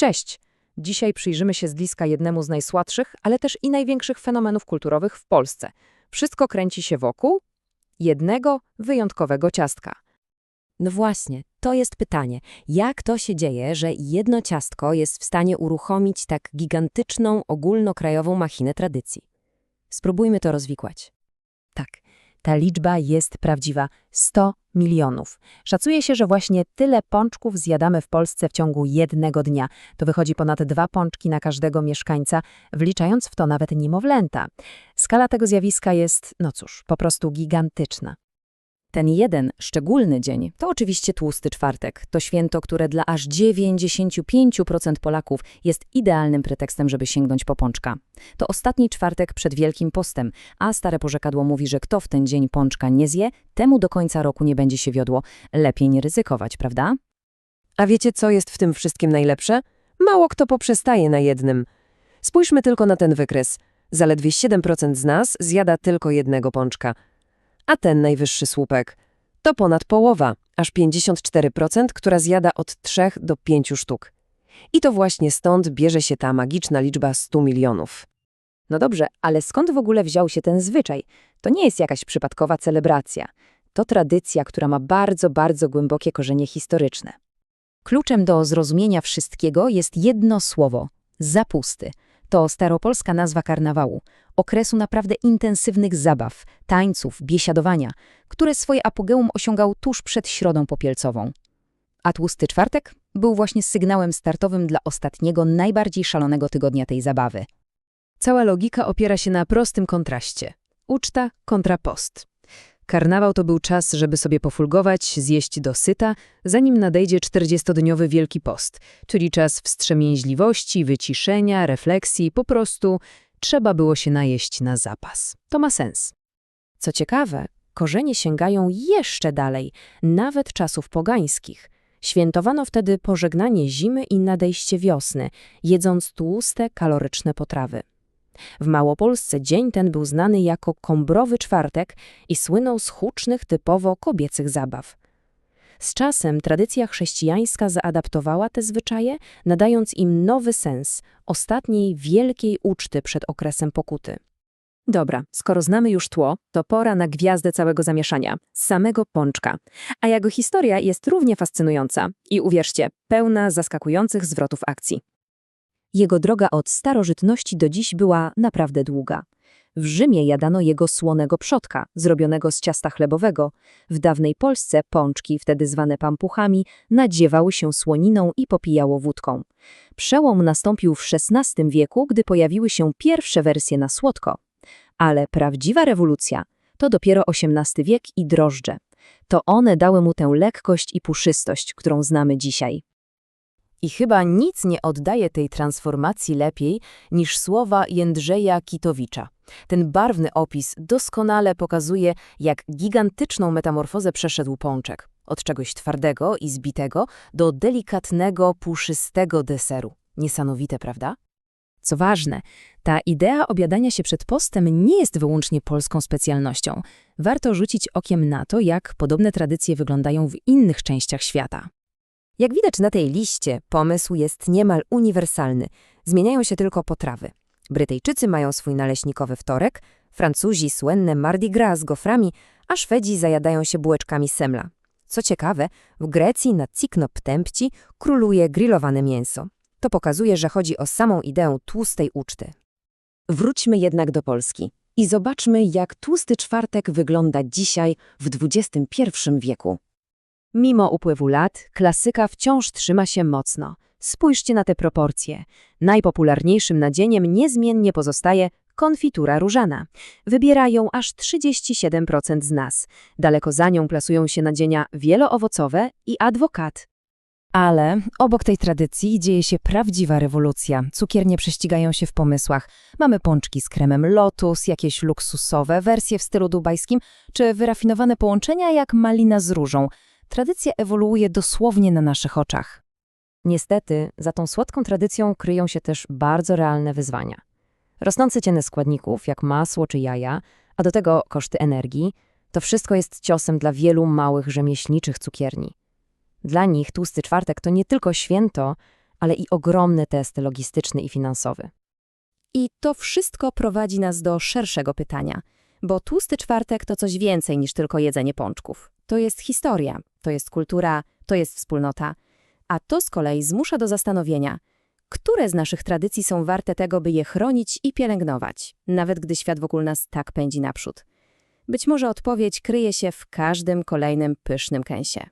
Cześć! Dzisiaj przyjrzymy się z bliska jednemu z najsłodszych, ale też i największych fenomenów kulturowych w Polsce. Wszystko kręci się wokół jednego wyjątkowego ciastka. No właśnie, to jest pytanie. Jak to się dzieje, że jedno ciastko jest w stanie uruchomić tak gigantyczną, ogólnokrajową machinę tradycji? Spróbujmy to rozwikłać. Ta liczba jest prawdziwa 100 milionów. Szacuje się, że właśnie tyle pączków zjadamy w Polsce w ciągu jednego dnia. To wychodzi ponad dwa pączki na każdego mieszkańca, wliczając w to nawet niemowlęta. Skala tego zjawiska jest, no cóż, po prostu gigantyczna. Ten jeden, szczególny dzień to oczywiście tłusty czwartek. To święto, które dla aż 95% Polaków jest idealnym pretekstem, żeby sięgnąć po pączka. To ostatni czwartek przed Wielkim Postem, a stare porzekadło mówi, że kto w ten dzień pączka nie zje, temu do końca roku nie będzie się wiodło. Lepiej nie ryzykować, prawda? A wiecie, co jest w tym wszystkim najlepsze? Mało kto poprzestaje na jednym. Spójrzmy tylko na ten wykres. Zaledwie 7% z nas zjada tylko jednego pączka. A ten najwyższy słupek to ponad połowa, aż 54%, która zjada od 3 do 5 sztuk. I to właśnie stąd bierze się ta magiczna liczba 100 milionów. No dobrze, ale skąd w ogóle wziął się ten zwyczaj? To nie jest jakaś przypadkowa celebracja. To tradycja, która ma bardzo, bardzo głębokie korzenie historyczne. Kluczem do zrozumienia wszystkiego jest jedno słowo – zapusty. To staropolska nazwa karnawału, okresu naprawdę intensywnych zabaw, tańców, biesiadowania, które swoje apogeum osiągał tuż przed Środą Popielcową. A tłusty czwartek był właśnie sygnałem startowym dla ostatniego, najbardziej szalonego tygodnia tej zabawy. Cała logika opiera się na prostym kontraście. Uczta kontra post. Karnawał to był czas, żeby sobie pofulgować, zjeść do syta, zanim nadejdzie 40-dniowy Wielki Post, czyli czas wstrzemięźliwości, wyciszenia, refleksji, po prostu trzeba było się najeść na zapas. To ma sens. Co ciekawe, korzenie sięgają jeszcze dalej, nawet czasów pogańskich. Świętowano wtedy pożegnanie zimy i nadejście wiosny, jedząc tłuste, kaloryczne potrawy. W Małopolsce dzień ten był znany jako Kombrowy Czwartek i słynął z hucznych, typowo kobiecych zabaw. Z czasem tradycja chrześcijańska zaadaptowała te zwyczaje, nadając im nowy sens ostatniej wielkiej uczty przed okresem pokuty. Dobra, skoro znamy już tło, to pora na gwiazdę całego zamieszania samego pączka. A jego historia jest równie fascynująca i uwierzcie, pełna zaskakujących zwrotów akcji. Jego droga od starożytności do dziś była naprawdę długa. W Rzymie jadano jego słonego przodka, zrobionego z ciasta chlebowego. W dawnej Polsce pączki, wtedy zwane pampuchami, nadziewały się słoniną i popijało wódką. Przełom nastąpił w XVI wieku, gdy pojawiły się pierwsze wersje na słodko. Ale prawdziwa rewolucja to dopiero XVIII wiek i drożdże. To one dały mu tę lekkość i puszystość, którą znamy dzisiaj. I chyba nic nie oddaje tej transformacji lepiej niż słowa Jędrzeja Kitowicza. Ten barwny opis doskonale pokazuje, jak gigantyczną metamorfozę przeszedł pączek. Od czegoś twardego i zbitego do delikatnego, puszystego deseru. Niesamowite, prawda? Co ważne, ta idea obiadania się przed postem nie jest wyłącznie polską specjalnością. Warto rzucić okiem na to, jak podobne tradycje wyglądają w innych częściach świata. Jak widać na tej liście, pomysł jest niemal uniwersalny. Zmieniają się tylko potrawy. Brytyjczycy mają swój naleśnikowy wtorek, Francuzi słynne Mardi Gras z goframi, a Szwedzi zajadają się bułeczkami semla. Co ciekawe, w Grecji na Cikno Ptępci króluje grillowane mięso. To pokazuje, że chodzi o samą ideę tłustej uczty. Wróćmy jednak do Polski i zobaczmy, jak tłusty czwartek wygląda dzisiaj w XXI wieku. Mimo upływu lat, klasyka wciąż trzyma się mocno. Spójrzcie na te proporcje. Najpopularniejszym nadzieniem niezmiennie pozostaje konfitura różana. Wybierają aż 37% z nas. Daleko za nią plasują się nadzienia wieloowocowe i adwokat. Ale obok tej tradycji dzieje się prawdziwa rewolucja. Cukiernie prześcigają się w pomysłach. Mamy pączki z kremem Lotus, jakieś luksusowe wersje w stylu dubajskim, czy wyrafinowane połączenia jak malina z różą. Tradycja ewoluuje dosłownie na naszych oczach. Niestety, za tą słodką tradycją kryją się też bardzo realne wyzwania. Rosnące ceny składników, jak masło czy jaja, a do tego koszty energii, to wszystko jest ciosem dla wielu małych rzemieślniczych cukierni. Dla nich tłusty czwartek to nie tylko święto, ale i ogromny test logistyczny i finansowy. I to wszystko prowadzi nas do szerszego pytania, bo tłusty czwartek to coś więcej niż tylko jedzenie pączków. To jest historia, to jest kultura, to jest wspólnota. A to z kolei zmusza do zastanowienia, które z naszych tradycji są warte tego, by je chronić i pielęgnować, nawet gdy świat wokół nas tak pędzi naprzód. Być może odpowiedź kryje się w każdym kolejnym pysznym kęsie.